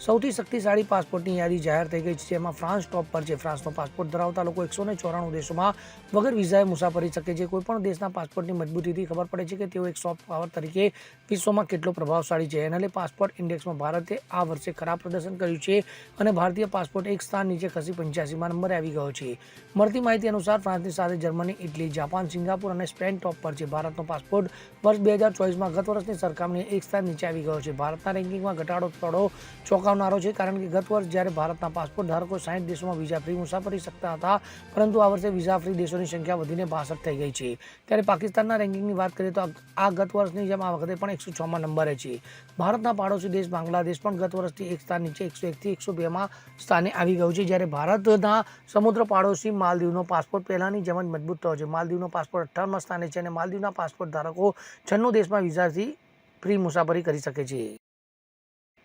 સૌથી શક્તિશાળી પાસપોર્ટની યાદી જાહેર થઈ ગઈ છે. જેમાં ફ્રાન્સ ટોપ પર છે. ફ્રાન્સનો પાસપોર્ટ ધરાવતા લોકો એકસો ને ચોરાણું દેશોમાં વગર વિઝાએ મુસાફરી શકે છે. કોઈપણ દેશના પાસપોર્ટની મજબૂતીથી ખબર પડે છે કે તેઓ એક સોફ્ટ પાવર તરીકે વિશ્વમાં કેટલો પ્રભાવશાળી છે. એના લીધે પાસપોર્ટ ઇન્ડેક્સમાં ભારતે આ વર્ષે ખરાબ પ્રદર્શન કર્યું છે અને ભારતીય પાસપોર્ટ એક સ્થાન નીચે ખસી પંચ્યાસીમાં નંબરે આવી ગયો છે. મળતી માહિતી અનુસાર ફ્રાન્સની સાથે જર્મની, ઇટલી, જાપાન, સિંગાપુર અને સ્પેન ટોપ પર છે. ભારતનો પાસપોર્ટ વર્ષ બે હજાર ચોવીસમાં ગત વર્ષની સરખામણીએ એક સ્થાન નીચે આવી ગયો છે. ભારતના રેન્કિંગમાં ઘટાડો થોડો ચોંકાવનારો છે, કારણ કે ગત વર્ષ જ્યારે ભારતના પાસપોર્ટ ધારકો સાઠ દેશોમાં વિઝા ફ્રી મુસાફરી શકતા હતા, પરંતુ આ વર્ષે વિઝા ફ્રી દેશોની સંખ્યા વધીને બાસઠ થઈ ગઈ છે. ત્યારે પાકિસ્તાનના રેન્કિંગની વાત કરીએ તો આ ગત વર્ષની જેમ આ વખતે પણ એકસો છમાં નંબરે છે. ભારતના પાડોશી દેશ બાંગ્લાદેશ પણ ગત વર્ષથી એક સ્થાન નીચે, એકસો એકથી એકસો બેમાં સ્થાને આવી ગયું છે. જ્યારે ભારતના સમુદ્ર પાડોશી માલદીવનો પાસપોર્ટ પહેલાંની જેમ જ મજબૂત થયો છે. માલદીવનો પાસપોર્ટ અઠ્ઠાવનમાં સ્થાને છે અને માલદીવના પાસપોર્ટ ધારકો છન્નું દેશમાં વિઝાથી ફ્રી મુસાફરી કરી શકે છે.